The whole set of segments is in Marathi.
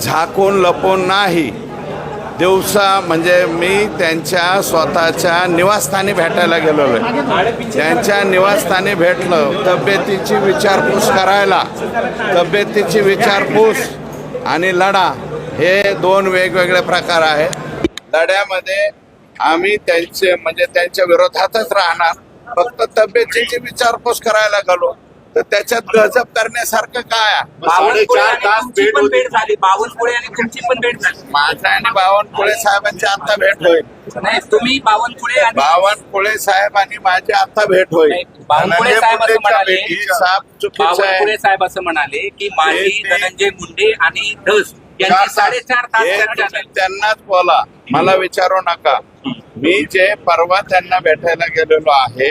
झाकून लपून नाही. दिवसा म्हणजे मी त्यांच्या स्वतःच्या निवासस्थानी भेटायला गेलेलो आहे. त्यांच्या निवासस्थानी भेटलं. तब्येतीची विचारपूस करायला. तब्येतीची विचारपूस आणि लढा हे दोन वेगवेगळे प्रकार आहेत. लढ्यामध्ये आम्ही त्यांचे म्हणजे त्यांच्या विरोधातच राहणार. फक्त तब्येतीची विचारपूस करायला गेलो. तर त्याच्यात गजब करण्यासारखं काय? बावनकुळे साडेचार आणि तास तुमची भेट पण होती. भेट झाली. बावनकुळे आणि तुमची पण भेट झाली. माझा आणि बावनकुळे साहेबांची आता भेट होईल. नाही तुम्ही बावनकुळे आणि बावनकुळे साहेब आणि माझी आता भेट होईल. नाही, बावनकुळे साहेब असं म्हणाले. साप चुकीचं बावनकुळे आहे साहेब असं म्हणाले की माझी ते- धनंजय मुंडे आणि धस चार यांची तास. साडेचार तास हे चर्चा तुम्ही झाली. त्यांनाच बोला. मला विचारू नका. मी जे परवा त्यांना भेटायला गेलेलो आहे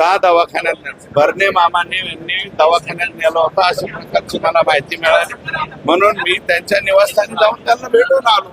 का दवाखान्यात नेलं. भरणे मामाने यांनी दवाखान्यात नेलं होतं. अशा प्रकारची मला माहिती मिळाली. म्हणून मी त्यांच्या निवासस्थानी जाऊन त्यांना भेटून आलो.